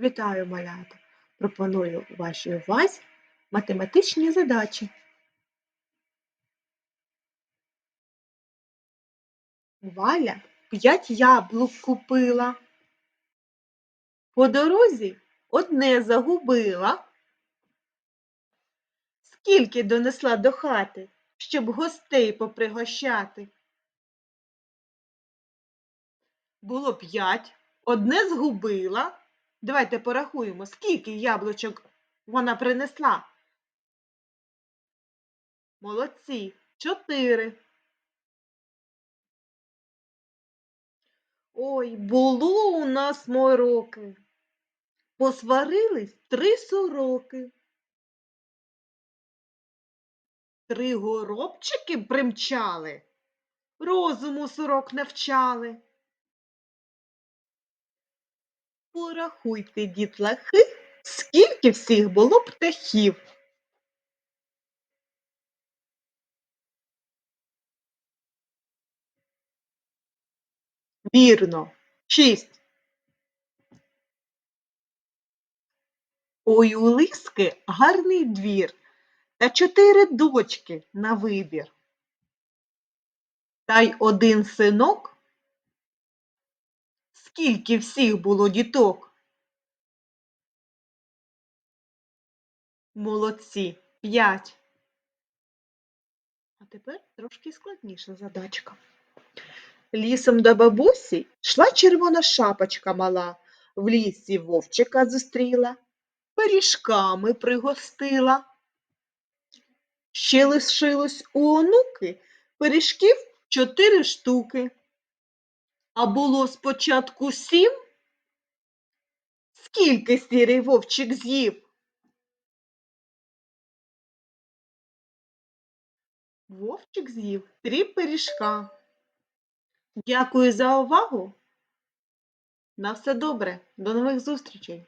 Вітаю, малята! Пропоную вашій увазі математичні задачі. Валя п'ять яблук купила. По дорозі одне загубила. Скільки донесла до хати, щоб гостей попригощати? Було п'ять, одне згубила. Давайте порахуємо, скільки яблучок вона принесла. Молодці, чотири. Ой, було у нас мороки. Посварились три сороки. Три горобчики примчали, розуму сорок навчали. Порахуйте, дітлахи, скільки всіх було птахів. Вірно, шість. Ой, у лиски гарний двір та чотири дочки на вибір. Та й один синок. Скільки всіх було діток? Молодці, п'ять. А тепер трошки складніша задачка. Лісом до бабусі йшла червона шапочка мала, в лісі вовчика зустріла, пиріжками пригостила. Ще лишилось у онуки пиріжків чотири штуки. А було спочатку сім. Скільки сірий вовчик з'їв? Вовчик з'їв три пиріжка. Дякую за увагу. На все добре. До нових зустрічей!